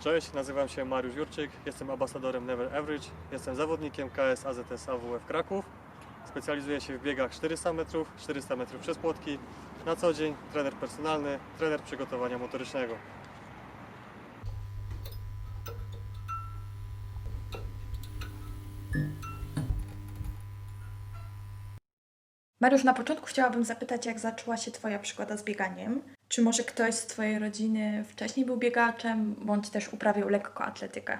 Cześć, nazywam się Mariusz Jurczyk, jestem ambasadorem Never Average, jestem zawodnikiem KS AZS AWF Kraków. Specjalizuję się w biegach 400 metrów, 400 metrów przez płotki. Na co dzień trener personalny, trener przygotowania motorycznego. Mariusz, na początku chciałabym zapytać, jak zaczęła się Twoja przygoda z bieganiem? Czy może ktoś z Twojej rodziny wcześniej był biegaczem, bądź też uprawiał lekkoatletykę?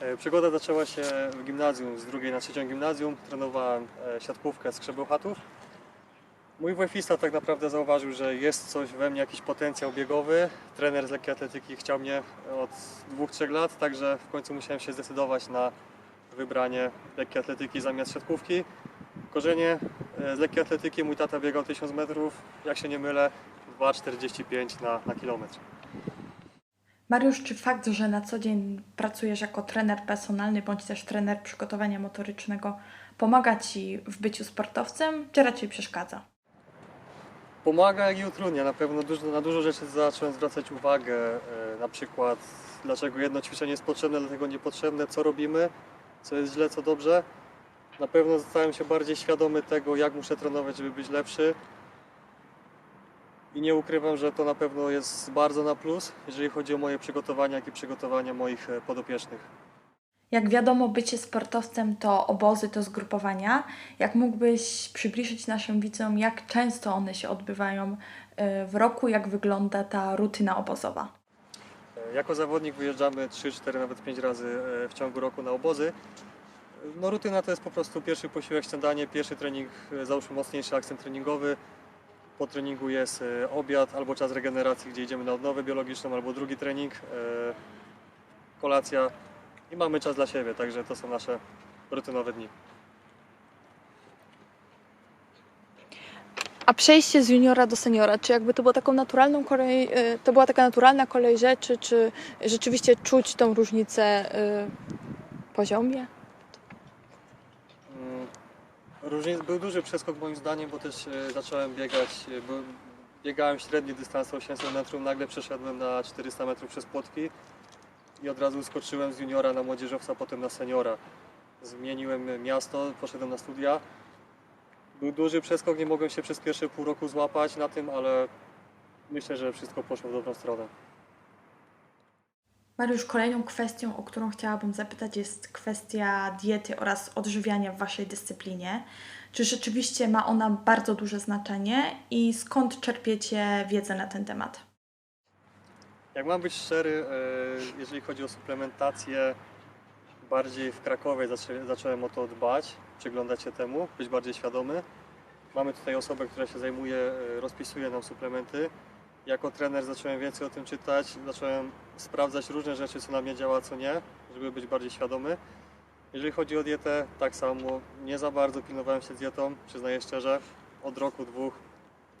E, Przygoda zaczęła się w gimnazjum, z drugiej na trzecią gimnazjum. Trenowałem e, siatkówkę z Krzebełchatów. Mój wojfista tak naprawdę zauważył, że jest coś we mnie, jakiś potencjał biegowy. Trener z lekkiej atletyki chciał mnie od dwóch, trzech lat, także w końcu musiałem się zdecydować na wybranie lekkiej atletyki zamiast siatkówki. Korzenie z lekkiej atletyki, mój tata biegał 1000 metrów, jak się nie mylę, 2,45 na, na kilometr. Mariusz, czy fakt, że na co dzień pracujesz jako trener personalny, bądź też trener przygotowania motorycznego, pomaga Ci w byciu sportowcem, czy raczej przeszkadza? Pomaga jak i utrudnia. Na pewno dużo, na dużo rzeczy zacząłem zwracać uwagę. e, Na przykład dlaczego jedno ćwiczenie jest potrzebne, dlatego niepotrzebne, co robimy, co jest źle, co dobrze. Na pewno stałem się bardziej świadomy tego, jak muszę trenować, żeby być lepszy. I nie ukrywam, że to na pewno jest bardzo na plus, jeżeli chodzi o moje przygotowania, jak i przygotowania moich e, podopiecznych. Jak wiadomo, bycie sportowcem to obozy, to zgrupowania. Jak mógłbyś przybliżyć naszym widzom, jak często one się odbywają y, w roku, jak wygląda ta rutyna obozowa? E, Jako zawodnik wyjeżdżamy 3, 4, nawet 5 razy e, w ciągu roku na obozy. No rutyna to jest po prostu pierwszy posiłek, śniadanie, pierwszy trening, e, załóżmy mocniejszy akcent treningowy. Po treningu jest e, obiad albo czas regeneracji, gdzie idziemy na odnowę biologiczną, albo drugi trening, e, kolacja i mamy czas dla siebie, także to są nasze rutynowe dni. A przejście z juniora do seniora, czy jakby to była taką naturalną kolej, to była taka naturalna kolej rzeczy, czy rzeczywiście czuć tą różnicę poziomie? Różnic, był duży przeskok moim zdaniem, bo też e, zacząłem biegać, e, biegałem średni dystans 800 metrów, nagle przeszedłem na 400 metrów przez płotki i od razu skoczyłem z juniora na młodzieżowca, potem na seniora. Zmieniłem miasto, poszedłem na studia. Był duży przeskok, nie mogłem się przez pierwsze pół roku złapać na tym, ale myślę, że wszystko poszło w dobrą stronę. Mariusz, kolejną kwestią, o którą chciałabym zapytać, jest kwestia diety oraz odżywiania w Waszej dyscyplinie. Czy rzeczywiście ma ona bardzo duże znaczenie i skąd czerpiecie wiedzę na ten temat? Jak mam być szczery, e, jeżeli chodzi o suplementację, bardziej w Krakowie zacząłem o to dbać, przyglądać się temu, być bardziej świadomy. Mamy tutaj osobę, która się zajmuje, e, rozpisuje nam suplementy. Jako trener zacząłem więcej o tym czytać, zacząłem sprawdzać różne rzeczy, co na mnie działa, co nie, żeby być bardziej świadomy. Jeżeli chodzi o dietę, tak samo, nie za bardzo pilnowałem się dietą, przyznaję szczerze. Od roku, dwóch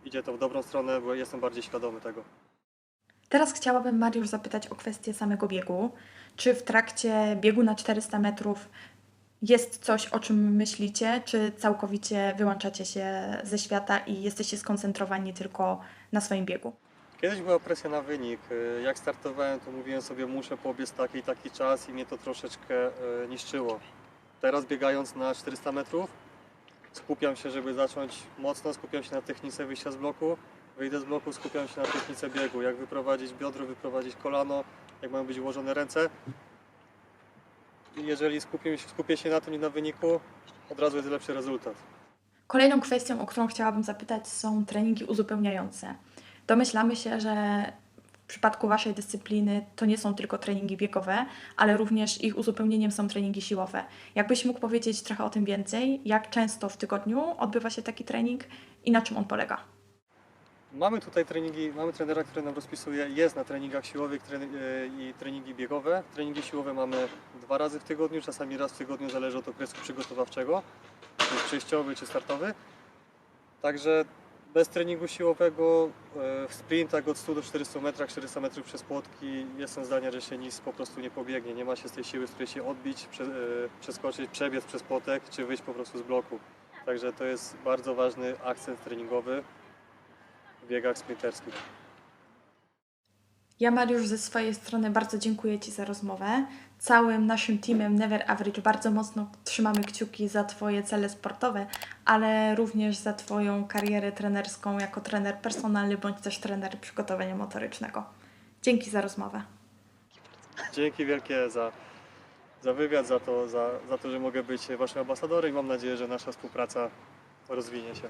idzie to w dobrą stronę, bo jestem bardziej świadomy tego. Teraz chciałabym Mariusz zapytać o kwestię samego biegu. Czy w trakcie biegu na 400 metrów jest coś, o czym myślicie, czy całkowicie wyłączacie się ze świata i jesteście skoncentrowani tylko na swoim biegu? Kiedyś była presja na wynik. Y, Jak startowałem, to mówiłem sobie, muszę pobiec taki i taki czas i mnie to troszeczkę y, niszczyło. Teraz biegając na 400 metrów, skupiam się, żeby zacząć mocno, skupiam się na technice wyjścia z bloku. Wyjdę z bloku, skupiam się na technice biegu. Jak wyprowadzić biodro, wyprowadzić kolano, jak mają być ułożone ręce. I jeżeli skupię, skupię się na tym i na wyniku, od razu jest lepszy rezultat. Kolejną kwestią, o którą chciałabym zapytać, są treningi uzupełniające. Domyślamy się, że w przypadku Waszej dyscypliny to nie są tylko treningi biegowe, ale również ich uzupełnieniem są treningi siłowe. Jakbyś mógł powiedzieć trochę o tym więcej? Jak często w tygodniu odbywa się taki trening i na czym on polega? Mamy tutaj treningi, mamy trenera, który nam rozpisuje, jest na treningach siłowych treni- e, i treningi biegowe. Treningi siłowe mamy dwa razy w tygodniu, czasami raz w tygodniu, zależy od okresu przygotowawczego, czy przejściowy, czy startowy. Także bez treningu siłowego e, w sprintach od 100 do 400 metrach, 400 metrów przez płotki jestem zdania, że się nic po prostu nie pobiegnie. Nie ma się z tej siły, z której się odbić, e, przeskoczyć, przebiec przez płotek, czy wyjść po prostu z bloku. Także to jest bardzo ważny akcent treningowy w biegach sprinterskich. Ja, Mariusz, ze swojej strony bardzo dziękuję Ci za rozmowę. Całym naszym teamem Never Average bardzo mocno trzymamy kciuki za Twoje cele sportowe, ale również za Twoją karierę trenerską jako trener personalny bądź też trener przygotowania motorycznego. Dzięki za rozmowę. Dzięki wielkie za, za wywiad, za to, za, za to, że mogę być Waszym ambasadorem i mam nadzieję, że nasza współpraca rozwinie się.